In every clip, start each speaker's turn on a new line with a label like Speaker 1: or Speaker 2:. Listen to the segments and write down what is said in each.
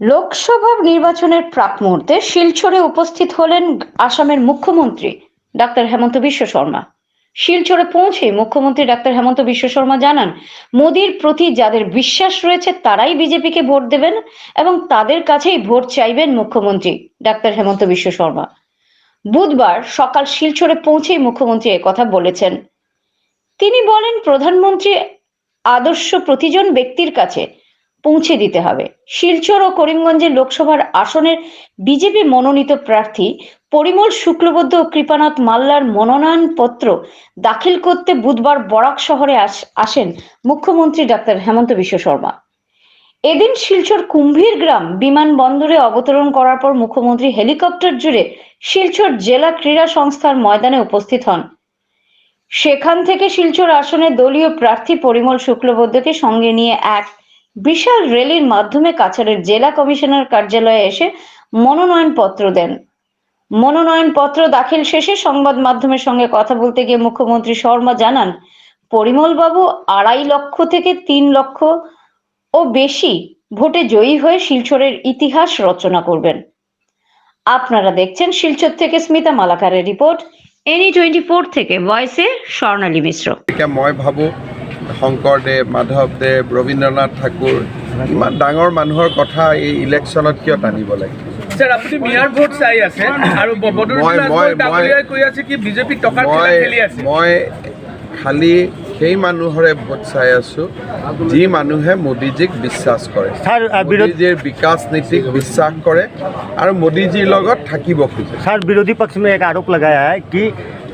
Speaker 1: লোকসভা নির্বাচনের প্রাক মুহূর্তে শিলচরে উপস্থিত হলেন আসামের মুখ্যমন্ত্রী ডাক্তার হেমন্ত বিশ্ব শর্মা। শিলচরে পৌঁছে মুখ্যমন্ত্রী ডাক্তার হেমন্ত বিশ্ব শর্মা জানান, মোদীর প্রতি যাদের বিশ্বাস রয়েছে তারাই বিজেপিকে ভোট দেবেন এবং তাদের কাছেই ভোট চাইবেন মুখ্যমন্ত্রী ডাক্তার হেমন্ত বিশ্ব শর্মা। বুধবার সকাল শিলচরে পৌঁছেই মুখ্যমন্ত্রী কথা বলেছেন। তিনি বলেন, প্রধানমন্ত্রী আদর্শ প্রতিজন ব্যক্তির কাছে পৌঁছে দিতে হবে। শিলচর ও করিমগঞ্জের লোকসভার আসনের বিজেপি মনোনীত প্রার্থী পরিমল শুক্লবদ্ধ কৃপানাথ মাল্লার মনোনয়নপত্র দাখিল করতে বুধবার বরাক শহরে আসেন মুখ্যমন্ত্রী ডাক্তার হেমন্ত বিশ্ব শর্মা। এদিন শিলচর কুম্ভীর গ্রাম বিমানবন্দরে অবতরণ করার পর মুখ্যমন্ত্রী হেলিকপ্টার জুড়ে শিলচর জেলা ক্রীড়া সংস্থার ময়দানে উপস্থিত হন। সেখান থেকে শিলচর আসনে দলীয় প্রার্থী পরিমল শুক্লবৈদ্যকে সঙ্গে নিয়ে এক বিশাল র্যালির মাধ্যমে কাছাড়ের জেলা কমিশনার কার্যালয়ে এসে মনোনয়নপত্র দেন। মনোনয়নপত্র দাখিল শেষে সংবাদ মাধ্যমের সঙ্গে কথা বলতে গিয়ে মুখ্যমন্ত্রী শর্মা জানান পরিমল বাবু আড়াই লক্ষ থেকে তিন লক্ষ ও বেশি ভোটে জয়ী হয়ে শিলচরের ইতিহাস রচনা করবেন। আপনারা দেখছেন শিলচর থেকে Smita মালাকারের report N E twenty four থেকে, ভয়েসে স্বর্ণালী মিশ্র।
Speaker 2: মই ভাবোঁ শংকৰদেৱ মাধৱদেৱ ৰবীন্দ্ৰনাথ ঠাকুৰ ইমান ডাঙৰ মানুহৰ কথা এই ইলেকশ্যনত কিয় টানিব লাগে?
Speaker 3: স্যাৰ আপুনি ভোট চাই আছে আৰু
Speaker 2: মই
Speaker 3: খালি
Speaker 2: সেই মানুহৰে ভোট চাই আছোঁ যি মানুহে মোদীজীক বিশ্বাস কৰে
Speaker 4: স্যার আহ, বিরোধী
Speaker 2: মোদীজীৰ বিকাশ নীতিক বিশ্বাস কৰে আৰু মোদীজীৰ লগত থাকিব খোজে
Speaker 4: सर विरोधी पक्ष में एक आरोप लगाया है कि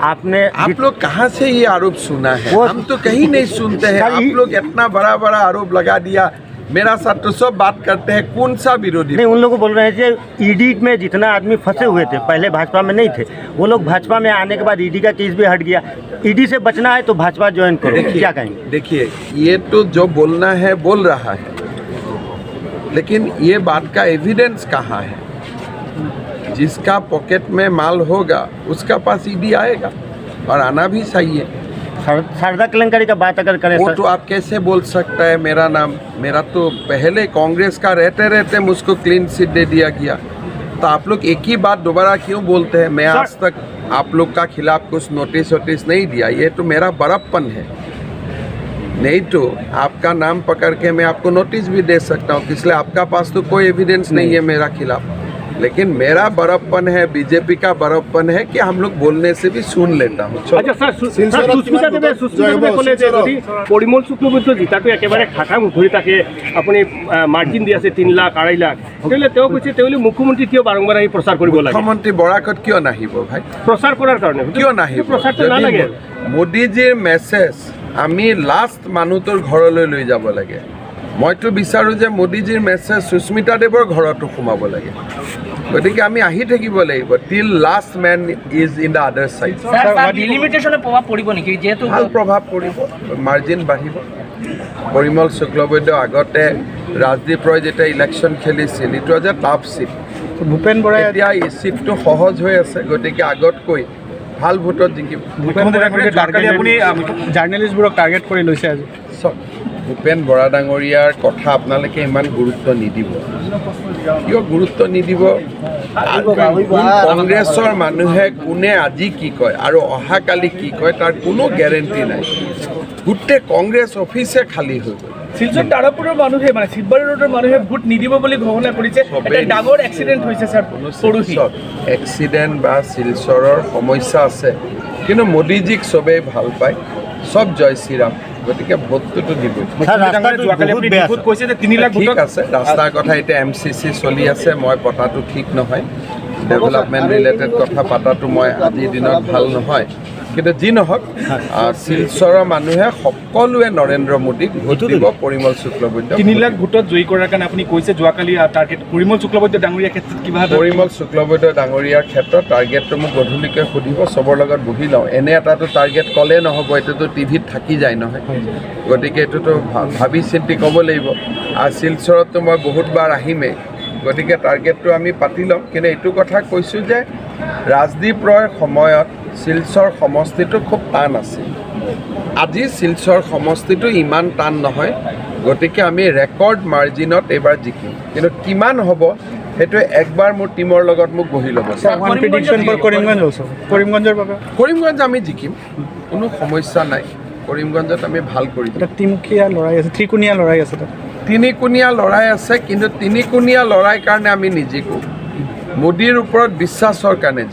Speaker 4: आपने
Speaker 2: आप लोग कहाँ से ये आरोप सुना है
Speaker 4: वो-
Speaker 2: हम तो कहीं नहीं सुनते हैं
Speaker 4: सर,
Speaker 2: आप
Speaker 4: ये-
Speaker 2: लोग इतना बड़ा बड़ा आरोप लगा दिया मेरा साथ तो सब बात करते हैं कौन सा विरोधी?
Speaker 4: नहीं उन लोगों को बोल रहे हैं कि ईडी में जितना आदमी फंसे हुए थे पहले भाजपा में नहीं थे वो लोग भाजपा में आने के बाद ईडी का केस भी हट गया। ईडी से बचना है तो भाजपा ज्वाइन करो। क्या कहेंगे?
Speaker 2: देखिए ये तो जो बोलना है बोल रहा है। लेकिन ये बात का एविडेंस कहाँ है? जिसका पॉकेट में माल होगा उसका पास ईडी आएगा और आना भी चाहिए।
Speaker 4: शारदा कलंकारी का बात अगर करें
Speaker 2: वो
Speaker 4: सर
Speaker 2: तो आप कैसे बोल सकता है मेरा नाम? मेरा तो पहले कांग्रेस का रहते रहते मुझको क्लीन सीट दे दिया गया। तो आप लोग एक ही बात दोबारा क्यों बोलते हैं? मैं आज तक आप लोग का खिलाफ कुछ नोटिस वोटिस नहीं दिया। ये तो मेरा बड़प्पन है। नहीं तो आपका नाम पकड़ के मैं आपको नोटिस भी दे सकता हूँ। इसलिए आपका पास तो कोई एविडेंस नहीं है मेरा खिलाफ। लेकिन मेरा बड़प्पन है बीजेपी का बड़प्पन है कि हम लोग बोलने से भी सुन लेता हूँ चलो।
Speaker 5: আচ্ছা স্যার সু- স্যার সুস্মিতা দেৱে সুস্মিতা দেৱে ক'লে যে যদি পৰিমল শুক্লবৈদ্য জিতাটো একেবাৰে খাটা ধৰি তাকে আপুনি মাৰ্জিন দি আছে তিনি লাখ আঢ়ৈ লাখ তেতিয়াহ'লে তেওঁ কৈছে তেওঁ মুখ্যমন্ত্ৰী কিয় বাৰম্বাৰ আহি প্ৰচাৰ কৰিব লাগে
Speaker 2: মুখ্যমন্ত্ৰী বৰাকত কিয় নাহিব ভাই
Speaker 5: প্ৰচাৰ কৰাৰ কাৰণে
Speaker 2: কিয় নাহিব
Speaker 5: প্ৰচাৰটো
Speaker 2: যদি
Speaker 5: নালাগে
Speaker 2: মোদীজীৰ মেছেজ আমি লাষ্ট মানুহটোৰ ঘৰলৈ লৈ যাব লাগে মইতো বিচাৰোঁ যে মোদীজীৰ মেছেজ সুস্মিতা দেৱৰ ঘৰতো সোমাব লাগে। গতিকে আমি আহি থাকিব লাগিব till last man is in the other
Speaker 3: side প্ৰভাৱ পৰিব নেকি? যিহেতু
Speaker 2: ভালো প্ৰভাৱ পৰিব মাৰ্জিন বাঢ়িব। পৰিমল শুক্লবৈদ্য আগতে ৰাজদীপ ৰয় যেতিয়া ইলেকশ্যন খেলিছিল it was a tough seat
Speaker 4: Bhupen
Speaker 2: এতিয়া এই চিটটো সহজ হৈ আছে গতিকে আগতকৈ ভালো ভোটত জিকিব।
Speaker 5: আপুনি
Speaker 4: জাৰ্নেলিষ্টবোৰক টাৰ্গেট কৰি লৈছে আজি।
Speaker 2: ভূপেন বৰা ডাঙৰীয়াৰ কথা আপোনালোকে ইমান গুৰুত্ব নিদিব। কিয় গুৰুত্ব নিদিব? কংগ্ৰেছৰ মানুহে কোনে আজি কি কয় আৰু অহাকালি কি কয় তাৰ কোনো গেৰেণ্টি নাই। গোটেই কংগ্ৰেছ অফিচে খালী হৈ গ'ল।
Speaker 3: শিলচৰ তাৰাপুৰৰ মানুহে মানে শিৱবাৰী ৰোডৰ মানুহে ভোট নিদিব বুলি ঘোষণা কৰিছে।
Speaker 2: চবেই
Speaker 3: এটা ডাঙৰ এক্সিডেণ্ট হৈছে ছাৰ পৰহি।
Speaker 2: চব এক্সিডেণ্ট বা শিলচৰৰ সমস্যা আছে। কিন্তু মোদীজীক চবেই ভালো পায়। চব জয় শ্ৰীৰাম। গতিকে ভোটটোতো দিবই।
Speaker 4: স্যার রাস্তাটো
Speaker 5: যোৱাকালি
Speaker 4: বহুত
Speaker 5: আপুনি
Speaker 4: বেয়া
Speaker 5: দিল্লীত কৈছে যে তিনি লাখ
Speaker 2: ঠিক আছে ৰাস্তাৰ কথা এতিয়া এম চি চি চলি আছে মই পতাটো ঠিক নহয়। ডেভেলপমেণ্ট ৰিলেটেড কথা পতাটো মই আজিৰ দিনত ভালো নহয়। কিন্তু যি নহওক শিলচৰৰ মানুহে সকলোৱে নৰেন্দ্ৰ মোদীক ভোট দিব পৰিমল শুক্লবৈদ্য
Speaker 5: তিনি লাখ ভোটত জয়ী কৰাৰ কাৰণে আপুনি কৈছে যোৱাকালি টাৰ্গেট পৰিমল শুক্লবৈদ্য ডাঙৰীয়াৰ ক্ষেত্ৰত কিবা
Speaker 2: পৰিমল শুক্লবৈদ্য ডাঙৰীয়াৰ ক্ষেত্ৰত টাৰ্গেটটো মোক গধূলিকৈ সুধিব চবৰ লগত বহি লওঁ। এনে এটাতো টাৰ্গেট ক'লে নহ'ব এইটোতো টিভিত থাকি যায় নহয়। গতিকে এইটোতো ভাবি চিন্তি ক'ব লাগিব। আৰু শিলচৰততো মই বহুতবাৰ আহিমেই। গতিকে টাৰ্গেটটো আমি পাতি ল'ম কিন্তু এইটো কথা কৈছোঁ যে ৰাজদীপ ৰয়ৰ সময়ত শিলচৰ সমষ্টিটো খুব টান আছিল। আজি শিলচৰ সমষ্টিটো ইমান টান নহয় গতিকে আমি ৰেকৰ্ড মাৰ্জিনত এইবাৰ জিকিম। কিন্তু কিমান হ'ব সেইটো একবাৰ মোৰ টীমৰ লগত মোক বহি ল'ব।
Speaker 6: কৰিমগঞ্জ কৰিমগঞ্জৰ বাবে?
Speaker 2: কৰিমগঞ্জ আমি জিকিম কোনো সমস্যা নাই। কৰিমগঞ্জত আমি ভালো কৰিম
Speaker 6: তিমুখীয়া লৰাই আছে ত্ৰিকোণীয়া লৰাই আছে
Speaker 2: তিনিকোণীয়া লৰাই আছে কিন্তু তিনিকোণীয়া লৰাই কাৰণে আমি নিজিকো। মোদীৰ ওপৰত বিশ্বাসৰ কাৰণে